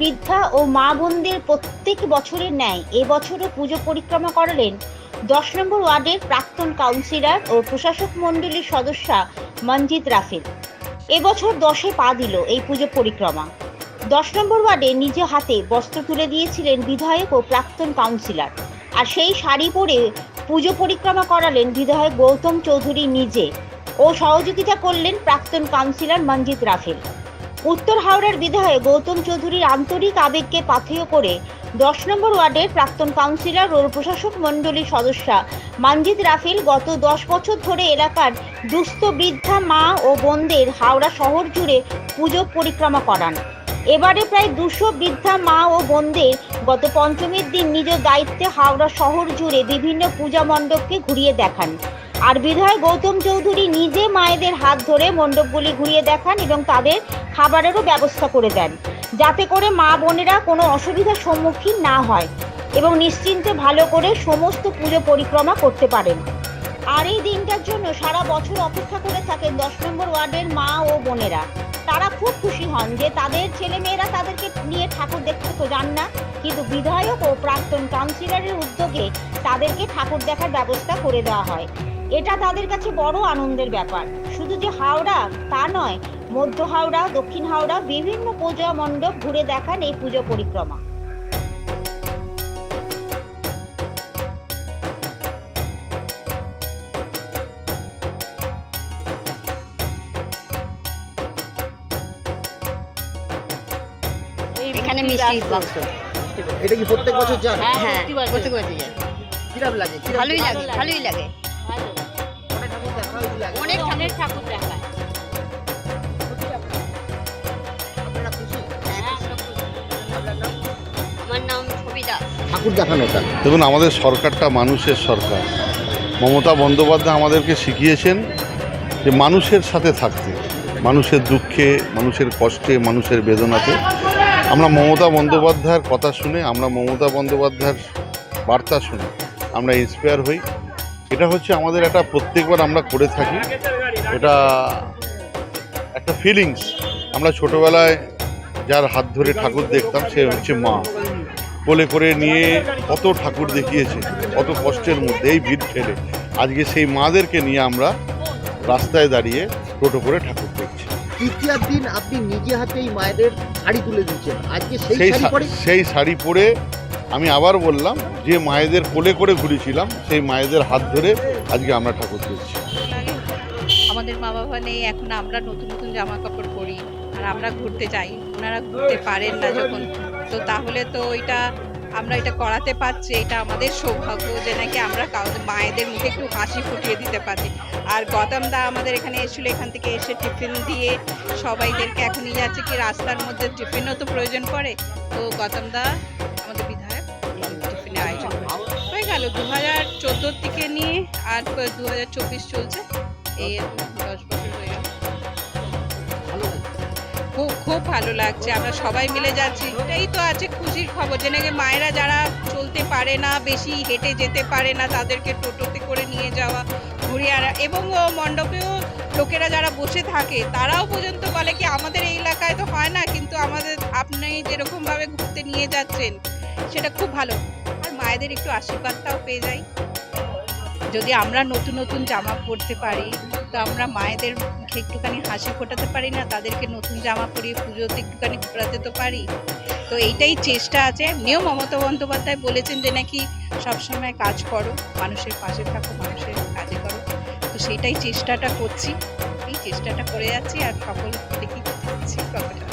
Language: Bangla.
বৃদ্ধা ও মা বোনদের প্রত্যেক বছরের ন্যায় এবছরও পুজো পরিক্রমা করালেন দশ নম্বর ওয়ার্ডের প্রাক্তন কাউন্সিলর ও প্রশাসক মণ্ডলীর সদস্যা মঞ্জিত রাফেল। এবছর দশে পা দিল এই পুজো পরিক্রমা। দশ নম্বর ওয়ার্ডে নিজে হাতে বস্ত্র তুলে দিয়েছিলেন বিধায়ক ও প্রাক্তন কাউন্সিলর। আর সেই শাড়ি পরে পুজো পরিক্রমা করালেন বিধায়ক গৌতম চৌধুরী নিজে ও সহযোগিতা করলেন প্রাক্তন কাউন্সিলর মঞ্জিত রাফেল। উত্তর হাওড়ার বিধায়ক গৌতম চৌধুরীর আন্তরিক আবেগকে পাথেয় করে দশ নম্বর ওয়ার্ডের প্রাক্তন কাউন্সিলর ও প্রশাসক মণ্ডলীর সদস্যা মঞ্জিত রাফেল গত দশ বছর ধরে এলাকার দুস্থ বৃদ্ধা মা ও বোনদের হাওড়া শহর জুড়ে পুজো পরিক্রমা করান। এবারে প্রায় দুশো বৃদ্ধা মা ও বোনদের গত পঞ্চমীর দিন নিজ দায়িত্বে হাওড়া শহর জুড়ে বিভিন্ন পূজা মণ্ডপকে ঘুরিয়ে দেখান। আর বিধায়ক গৌতম চৌধুরী নিজে মায়েদের হাত ধরে মণ্ডপগুলি ঘুরিয়ে দেখান এবং তাদের খাবারেরও ব্যবস্থা করে দেন, যাতে করে মা বোনেরা কোনো অসুবিধার সম্মুখীন না হয় এবং নিশ্চিন্তে ভালো করে সমস্ত পুজো পরিক্রমা করতে পারেন। আর এই দিনটার জন্য সারা বছর অপেক্ষা করে থাকেন দশ নম্বর ওয়ার্ডের মা ও বোনেরা। তারা খুব খুশি হন যে তাদের ছেলেমেয়েরা তাদেরকে নিয়ে ঠাকুর দেখতে তো যান না, কিন্তু বিধায়ক ও প্রাক্তন কাউন্সিলরের উদ্যোগে তাদেরকে ঠাকুর দেখার ব্যবস্থা করে দেওয়া হয়। এটা তাদের কাছে বড় আনন্দের ব্যাপার। শুধু যে হাওড়া তা নয় মধ্য হাওড়া দক্ষিণ হাওড়া বিভিন্ন পূজা মণ্ডপ ঘুরে দেখান এই পুজো পরিক্রমা। এখানে মিষ্টি বাক্স। এটা কি প্রত্যেক বছর যান হ্যাঁ প্রত্যেক বছর যায়। লাগে? ভালোই লাগে ভালোই লাগে। অনেক ঠাকুর দেখানোটা দেখুন আমাদের সরকারটা মানুষের সরকার। মমতা বন্দ্যোপাধ্যায় আমাদেরকে শিখিয়েছেন যে মানুষের সাথে থাকতে মানুষের দুঃখে মানুষের কষ্টে মানুষের বেদনাতে। আমরা মমতা বন্দ্যোপাধ্যায়ের কথা শুনে আমরা মমতা বন্দ্যোপাধ্যায়ের বার্তা শুনে আমরা ইন্সপায়ার হই। এটা হচ্ছে আমাদের একটা প্রত্যেকবার আমরা করে থাকি। এটা একটা ফিলিংস আমরা ছোটোবেলায় যার হাত ধরে ঠাকুর দেখতাম সে হচ্ছে মা। কোলে করে নিয়ে কত ঠাকুর দেখিয়েছে কত কষ্টের মধ্যে এই ভিড় ঠেলে। আজকে সেই মাদেরকে নিয়ে আমরা রাস্তায় দাঁড়িয়ে টোটো করে ঠাকুর দেখছি। তৃতীয়ার দিন আপনি নিজে হাতে এই মায়েদের শাড়ি তুলে দিচ্ছেন আজকে সেই সেই শাড়ি পরে সেই শাড়ি পরে আমি আবার বললাম যে মায়েদের কোলে করে ঘুরেছিলাম, সেই মায়েদের হাত ধরে আজকে আমরা ঠাকুর দেখছি। আমাদের মা বাবা নেই, এখন আমরা নতুন নতুন জামা কাপড় পরি আর আমরা ঘুরতে যাই। ওনারা ঘুরতে পারেন না যখন। তো তাহলে তো এটা আমরা এটা করাতে পারছি, এটা আমাদের সৌভাগ্য যে নাকি আমরা কাউকে মায়েদের মুখে একটু হাসি ফুটিয়ে দিতে পারি। আর গৌতম দা আমাদের এখানে এসেছিল, এখান থেকে এসে টিফিন দিয়ে সবাইদেরকে এখন যাচ্ছে কি রাস্তার মধ্যে টিফিনও তো প্রয়োজন পড়ে। তো গৌতম দা চোদ্দোর থেকে নিয়ে আর দু হাজার চব্বিশ চলছে। এই দশ বছর হয়ে গেল। খুব খুব ভালো লাগছে। আমরা সবাই মিলে যাচ্ছি। এটাই তো আছে খুশির খবর। যে নাকি মায়েরা যারা চলতে পারে না বেশি হেঁটে যেতে পারে না তাদেরকে টোটোতে করে নিয়ে যাওয়া ঘুরিয়ে আনা এবং মণ্ডপেও লোকেরা যারা বসে থাকে তারাও পর্যন্ত বলে কি আমাদের এই এলাকায় তো হয় না কিন্তু আমাদের আপনি যেরকমভাবে ঘুরতে নিয়ে যাচ্ছেন সেটা খুব ভালো। আর মায়েদের একটু আশীর্বাদটাও পেয়ে যাই। যদি আমরা নতুন নতুন জামা পরতে পারি, তো আমরা মায়েদের মুখে একটুখানি হাসি ফোটাতে পারি না? তাদেরকে নতুন জামা পরিয়ে পুজোতে একটুখানি ঘোরাতে তো পারি। তো এইটাই চেষ্টা আছে। এমনিও মমতা বন্দ্যোপাধ্যায় বলেছেন যে নাকি সবসময় কাজ করো, মানুষের পাশে থাকো, মানুষের কাজে করো। তো সেইটাই চেষ্টাটা করছি। এই চেষ্টাটা করে যাচ্ছি আর সফল দেখি করছি কতটা